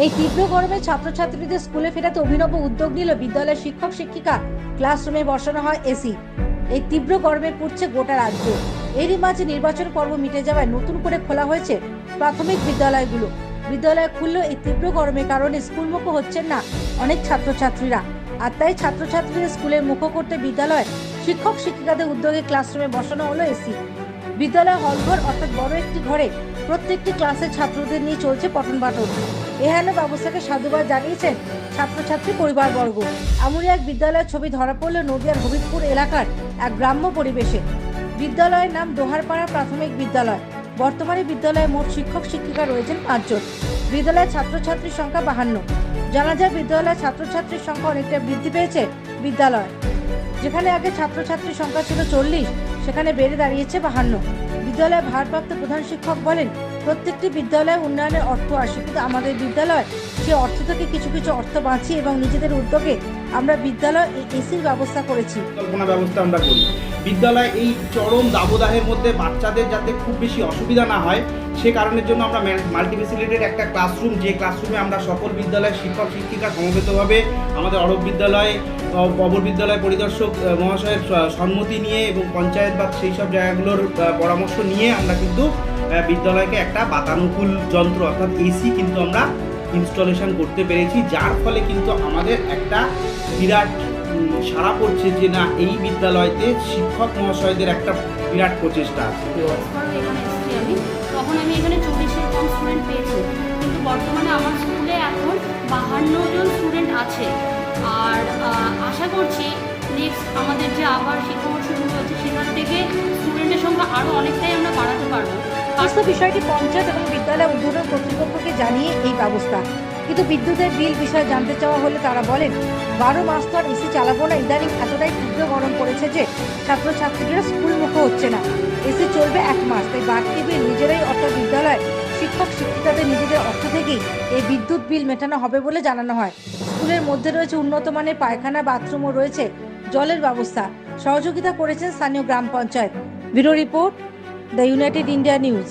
এই তীব্র গরমে ছাত্রছাত্রীদের স্কুলে ফেরাতে অভিনব উদ্যোগ নিল বিদ্যালয়ের শিক্ষক, শিক্ষিকা। ক্লাসরুমে বসানো হয় এসি। এই তীব্র গরমে পড়ছে গোটা রাজ্য। এরই মাঝে নির্বাচন পর্ব মিটে যাওয়ায় নতুন করে খোলা হয়েছে প্রাথমিক বিদ্যালয়গুলো। বিদ্যালয় খুললেও এই তীব্র গরমের কারণে স্কুল স্কুলমুখো হচ্ছেন না অনেক ছাত্রছাত্রীরা। আর তাই ছাত্রছাত্রীদের স্কুলের মুখো করতে বিদ্যালয় শিক্ষক, শিক্ষিকাদের উদ্যোগে ক্লাসরুমে বসানো হলো এসি। বিদ্যালয় হলঘর অর্থাৎ বড় একটি ঘরে প্রত্যেকটি ক্লাসের ছাত্রদের নিয়ে চলছে পঠন পাঠন। এহেন ব্যবস্থাকে সাধুবাদ জানিয়েছেন ছাত্রছাত্রী পরিবারবর্গ। এমনই এক বিদ্যালয়ের ছবি ধরা পড়ল নদিয়ার হবিবপুর এলাকার এক গ্রাম্য পরিবেশে। বিদ্যালয়ের নাম দোহারপাড়া প্রাথমিক বিদ্যালয়। বর্তমানে বিদ্যালয়ে মোট শিক্ষক শিক্ষিকা রয়েছেন পাঁচজন। বিদ্যালয়ের ছাত্রছাত্রীর সংখ্যা বাহান্ন। জানা যায় বিদ্যালয়ের ছাত্রছাত্রীর সংখ্যা অনেকটা বৃদ্ধি পেয়েছে বিদ্যালয়। যেখানে আগে ছাত্রছাত্রীর সংখ্যা ছিল চল্লিশ, সেখানে বেড়ে দাঁড়িয়েছে বাহান্ন। বিদ্যালয়ের ভারপ্রাপ্ত প্রধান শিক্ষক বলেন, প্রত্যেকটি বিদ্যালয়ে উন্নয়নের অর্থ আসে, কিন্তু আমাদের বিদ্যালয় সে অর্থ থেকে কিছু কিছু অর্থ বাঁচিয়ে এবং নিজেদের উদ্যোগে আমরা বিদ্যালয় এসির ব্যবস্থা করেছি। পরিকল্পনা ব্যবস্থা আমরা করি। বিদ্যালয় এই চরম দাবদাহের মধ্যে বাচ্চাদের যাতে খুব বেশি অসুবিধা না হয়, সে কারণের জন্য আমরা মাল্টিফেসিলিটেড একটা ক্লাসরুম যে ক্লাসরুমে আমরা সকল বিদ্যালয়ের শিক্ষক শিক্ষিকা সমবেতভাবে আমাদের অরব বিদ্যালয় অবর বিদ্যালয় পরিদর্শক মহাশয়ের সম্মতি নিয়ে এবং পঞ্চায়েত বা সেই সব জায়গাগুলোর পরামর্শ নিয়ে আমরা কিন্তু বিদ্যালয়কে একটা বাতানুকূল যন্ত্র অর্থাৎ এসি কিন্তু আমরা ইনস্টলেশন করতে পেরেছি, যার ফলে কিন্তু আমাদের একটা বিরাট সাড়া পড়ছে যে না, এই বিদ্যালয়তে শিক্ষক মহাশয়দের একটা বিরাট প্রচেষ্টা আছে। তখন আমি এখানে পেয়েছি, কিন্তু বর্তমানে আমার স্কুলে এখন বাহান্ন জন স্টুডেন্ট আছে। আর আশা করছি নেক্সট আমাদের যে আবার শিক্ষাবর্ষ শুরু হচ্ছে সেখান থেকে স্টুডেন্টের সংখ্যা আরও অনেকটাই আমরা বাড়াতে পারব। সমস্ত বিষয়টি পঞ্চায়েত এবং বিদ্যালয় উদ্বোধন কর্তৃপক্ষকে জানিয়ে এই ব্যবস্থা। কিন্তু বিদ্যুতের বিল বিষয়ে জানতে চাওয়া হলে তারা বলেন, বারো মাস তো আর এসি চালাবো না। ইদানিং এতটাই তীব্র গরম পড়েছে যে ছাত্রছাত্রীরা স্কুল মুখো হচ্ছে না। এসি চলবে এক মাস, তাই বাড়তি বিল নিজেরাই অর্থাৎ বিদ্যালয় শিক্ষক শিক্ষিকাদের নিজেদের অর্থ থেকেই এই বিদ্যুৎ বিল মেটানো হবে বলে জানানো হয়। স্কুলের মধ্যে রয়েছে উন্নত মানের পায়খানা, বাথরুমও রয়েছে। জলের ব্যবস্থা সহযোগিতা করেছেন স্থানীয় গ্রাম panchayat. Bureau report, the United India News.